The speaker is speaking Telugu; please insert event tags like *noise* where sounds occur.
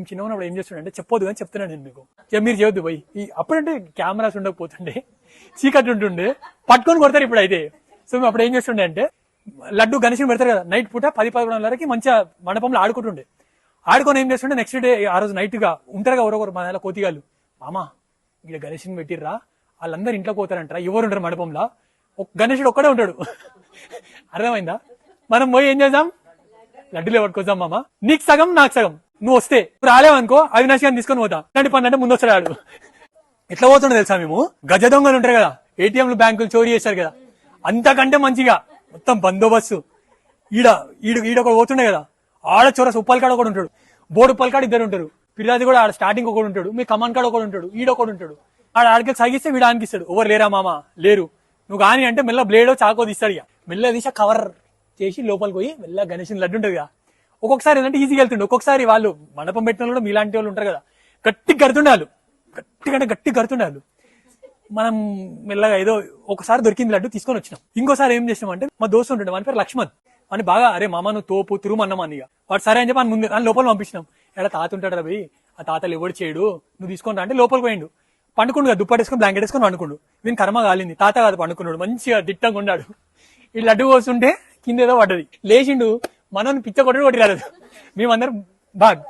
మేము చిన్న ఉన్నప్పుడు ఏం చేస్తుండే చెప్పొద్దు అని చెప్తున్నాను నేను మీకు. మీరు చేయొద్దు పోయి. ఈ అప్పుడంటే కెమెరాస్ ఉండకపోతుండే. చీకటి ఉంటుండే. పట్టుకొని కొడతారు ఇప్పుడు అయితే సో మేము అప్పుడు ఏం చేస్తుండే అంటే లడ్డు గణేషుని పెడతారు కదా నైట్ పూట పది పదకొండు వరకు మంచిగా మండపంలో ఆడుకుంటుండే. ఆడుకొని ఏం చేస్తుండే నెక్స్ట్ డే ఆ రోజు నైట్గా ఉంటారు కదా ఎవరొకరు మన నెల కోతిగాళ్ళు. మామా ఇక్కడ గణేషుని పెట్టిర్రా? వాళ్ళందరూ ఇంట్లో పోతారంటారా ఎవరు ఉంటారు మండపంలో? ఒక గణేషుడు ఒక్కడే ఉంటాడు. *laughs* అర్థమైందా? మనం పోయి ఏం చేద్దాం? లడ్డులే పట్టుకొద్దాం మామ. నీకు సగం నాకు సగం. నువ్వు వస్తే నువ్వు రాలేవనుకో అవినాష్ గారిని తీసుకొని పోతా. ఇలాంటి పని అంటే ముందు వస్తాడు ఎట్లా పోతుండే తెలుసా మేము? గజ దొంగలు ఉంటారు కదా ఏటీఎంలు బ్యాంకులు చోరీ చేశారు కదా. అంతకంటే మంచిగా మొత్తం బందోబస్తు. ఈడ ఈడ ఈడ ఒకడు పోతుండే కదా ఆడ చోరస్ ఉప్పల్ ఒకడు ఉంటాడు. బోర్డు ఉప్పల్ కాడ ఇద్దరు ఉంటారు. ఫిర్యాది కూడా ఆడ స్టార్టింగ్ ఒకడు ఉంటాడు. మీ కమాన్ కాడ ఒకడు ఉంటాడు. ఈడ ఒకటి ఉంటాడు. ఆడ ఆడికి సాగిస్తే వీడు ఆనికిస్తాడు ఎవరు లేరా మామ? లేరు. నువ్వు కానీ అంటే మెల్ల బ్లేడో చాకో తీస్తాడు ఇక. మెల్ల తీసా కవర్ చేసి లోపలికి పోయి మెల్ల గణేషన్ లడ్డు ఉంటుంది కదా ఒక్కొక్కసారి ఏంటంటే ఈజీగా వెళ్తుండే. ఒక్కొక్కసారి వాళ్ళు మండపం పెట్టిన కూడా మీలాంటి వాళ్ళు ఉంటారు కదా. గట్టి గడుతుండే వాళ్ళు గట్టిగా అంటే గట్టి గడుతుండే వాళ్ళు మనం మెల్లగా ఏదో ఒకసారి దొరికింది లడ్డు తీసుకొని వచ్చినాం. ఇంకోసారి ఏం చేసినాం అంటే మా దోస్తు ఉంటుండే వాని పేరు లక్ష్మణ్. అని బాగా అరే మామ నువ్వు తోపు తురుము అని ఇక వాడు సరే అని చెప్పి అని ముందు అని లోపల పంపించినాం. ఎక్కడ తాత ఉంటాడు రవి ఆ తాతలు ఎవడు చేయడు. నువ్వు తీసుకొని రా అంటే లోపలికి పోయిండు. పండుకుండు కదా దుప్పటి వేసుకొని బ్లాంకెట్ వేసుకొని పండుకుండు. వీని కర్మ కాలింది. తాత కాదు పండుకున్నాడు. మంచిగా దిట్టంగా ఉన్నాడు ఈ లడ్డు పోస్తుంటే కింద ఏదో పడ్డది. లేచిండు. మనం పిచ్చ కొట్టడు కొట్టి రాలేదు మేమందరం బాగ్.